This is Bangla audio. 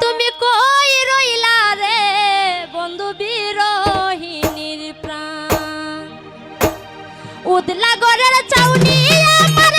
তুমি কই রইলা রে বন্ধু বিরহিনীর প্রাণ? উদলা গরের চাউনি আমার